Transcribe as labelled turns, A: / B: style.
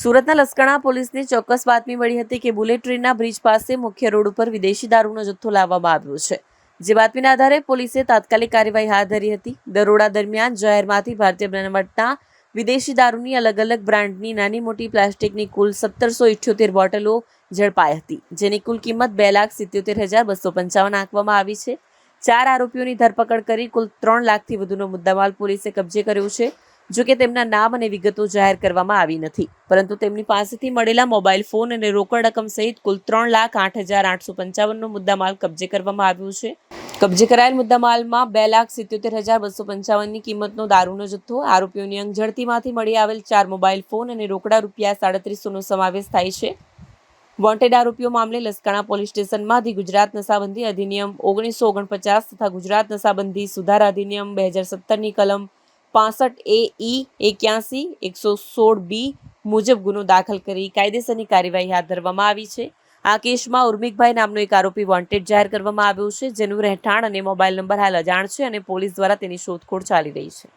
A: સુરતના લસકણા પોલીસને ચોક્કસ બાતમી મળી હતી કે બુલેટ ટ્રેનના બ્રિજ પાસે મુખ્ય રોડ ઉપર વિદેશી દારૂનો જથ્થો લાવવામાં આવ્યો છે. જે બાતમીના આધારે પોલીસે તાત્કાલિક કાર્યવાહી હાથ ધરી હતી. દરોડા દરમિયાન જાહેરમાંથી ભારતીય બનાવટના વિદેશી દારૂની અલગ અલગ બ્રાન્ડની નાની મોટી પ્લાસ્ટિકની કુલ સત્તરસો ઇઠ્યોતેર બોટલો ઝડપાઈ હતી, જેની કુલ કિંમત બે લાખ સિત્યોતેર હજાર બસો પંચાવન આંકવામાં આવી છે. ચાર આરોપીઓની ધરપકડ કરી કુલ ત્રણ લાખથી વધુનો મુદ્દામાલ પોલીસે કબજે કર્યો છે. જો કે તેમના નામ અને વિગતો જાહેર કરવામાં આવી નથી. પરંતુ તેમની પાસેથી મળેલા મોબાઈલ ફોન અને રોકડ રકમ સહિત કુલ ત્રણ લાખ આઠ હજાર આઠસો પંચાવનનો મુદ્દામાલ કબજે કરવામાં આવ્યો છે. કબજે કરાયેલ મુદ્દામાલમાં બે લાખ સિત્યોતેર હજાર બસો પંચાવનની કિંમતનો દારૂનો જથ્થો, આરોપીઓની અંગ ઝડપીમાંથી મળી આવેલ ચાર મોબાઈલ ફોન અને રોકડા રૂપિયા સાડત્રીસોનો સમાવેશ થાય છે. વોન્ટેડ આરોપીઓ મામલે લસકાણા પોલીસ સ્ટેશનમાંથી ગુજરાત નશાબંધી અધિનિયમ ઓગણીસો ઓગણપચાસ તથા ગુજરાત નશાબંધી સુધારા અધિનિયમ બે હજાર સત્તરની કલમ પાસઠ એ ઈ એક્યાસી એકસો સોળ બી મુજબ ગુનો દાખલ કરી કાયદેસરની કાર્યવાહી હાથ ધરવામાં આવી છે. આ કેસમાં ઉર્મિકભાઈ નામનો એક આરોપી વોન્ટેડ જાહેર કરવામાં આવ્યો છે, જેનું રહેઠાણ અને મોબાઈલ નંબર હાલ અજાણ છે અને પોલીસ દ્વારા તેની શોધખોળ ચાલી રહી છે.